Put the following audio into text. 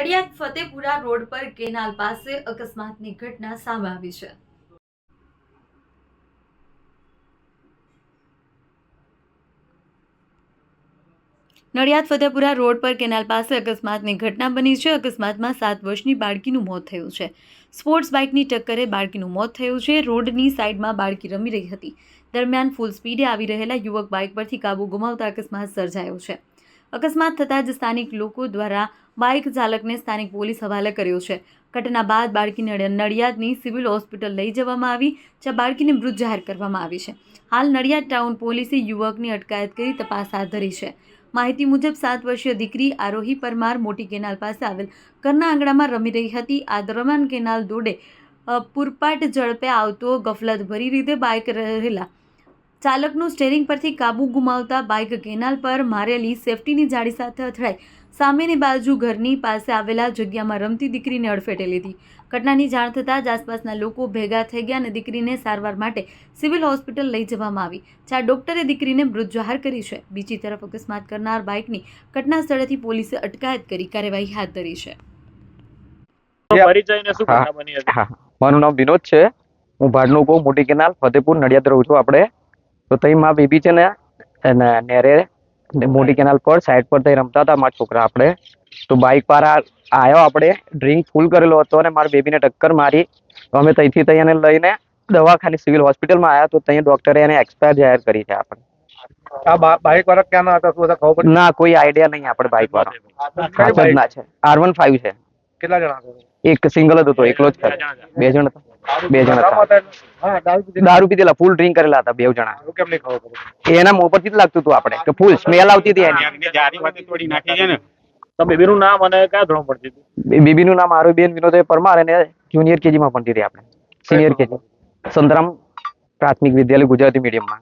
Nadiad Fatepura road પર canal પાસે અકસ્માતની ઘટના સામે આવી છે. નડિયાદ ફતેપુરા રોડ પર કેનાલ પાસે અકસ્માતની ઘટના બની છે. અકસ્માતમાં સાત વર્ષની બાળકીનું મોત થયું છે. સ્પોર્ટ્સ બાઇકની ટક્કરે બાળકીનું મોત થયું છે. રોડની સાઇડમાં બાળકી રમી રહી હતી. દરમિયાન ફૂલ સ્પીડે આવી રહેલા યુવક બાઇક પરથી કાબુ ગુમાવતા અકસ્માત સર્જાયો છે. અકસ્માત થતાં જ સ્થાનિક લોકો દ્વારા બાઇક ચાલકને સ્થાનિક પોલીસ હવાલે કર્યો છે. ઘટના બાદ બાળકીને નડિયાદની સિવિલ હોસ્પિટલ લઈ જવામાં આવી, જ્યાં બાળકીને મૃત જાહેર કરવામાં આવી છે. હાલ નડિયાદ ટાઉન પોલીસે યુવકની અટકાયત કરી તપાસ હાથ ધરી છે. માહિતી મુજબ, સાત વર્ષીય દીકરી આરોહી પરમાર મોટી કેનાલ પાસે આવેલ ઘરના આંગણામાં રમી રહી હતી. આ દરમિયાન કેનાલ દોડે પૂરપાટ ઝડપે આવતો ગફલત ભરી રીતે બાઇક રહેલા ચાલકનું સ્ટેરિંગ પરથી કાબુ ગુમાવતા બાઇક કેનાલ પર મારેલી સેફટીની જાળી સાથે અથડાઈ. સામેની બાજુ ઘરની પાસે આવેલા જગ્યામાં રમતી દીકરીને અડફેટે લીધી. ઘટનાની જાણ થતાં જ આસપાસના લોકો ભેગા થઈ ગયા અને દીકરીને સારવાર માટે સિવિલ હોસ્પિટલ લઈ જવામાં આવી. જ્યાં ડોક્ટરે દીકરીને મૃત જાહેર કરી છે. બીજી તરફ અકસ્માત કરનાર બાઇકની ઘટના સ્થળેથી પોલીસે અટકાયત કરી કાર્યવાહી હાથ ધરી છે. મારું નામ વિનોદ છે. હું ભાડનું કહું મોટી કેનાલ ફતેપુર નડિયાદ રહું છું આપણે. તો તઈ માં બેબી છે ને એને નેરે મોટી કેનાલ પર સાઈડ પર તઈ રમતા હતા મારા છોકરા આપણે તો બાઇક પર આવ્યો આયો આપણે ડ્રિંક ફૂલ કરેલો હતો અને મારા બેબીને ટક્કર મારી. તો અમે તઈથી તઈ એને લઈને દવાખાને સિવિલ હોસ્પિટલમાં આવ્યા તો ત્યાં ડોક્ટરે એને એક્સપાયર જાહેર કરી છે આપણે આ બા- બાઇક વાળા ક્યાંના હતા? શું ખબર ના કોઈ આઈડિયા નહીં આપણે બાઇક વાળા. ખાસ ના છે. આર વન ફાઈવ છે. કેટલા જણા એક સિંગલ જ હતો એકલો જ બે જણ હતા. બે જણ દારૂ પીધેલા ફૂલ ડ્રિંક કરેલા હતા બે જણા. એના મોં પરથી જ લાગતું હતું આપણે કે ફૂલ સ્મેલ આવતી હતી એની. આગની જારી વાતે તોડી નાખી છે બેબીનું નામ અને ક્યાં ધોરણ પડતી હતી? બેબીનું નામ આરોઈ બેન વિનોદભાઈ પરમાર અને જુનિયર કેજી માં ભણતી હતી આપણે. સિનિયર કેજી સંતરામ પ્રાથમિક વિદ્યાલય ગુજરાતી મીડિયમમાં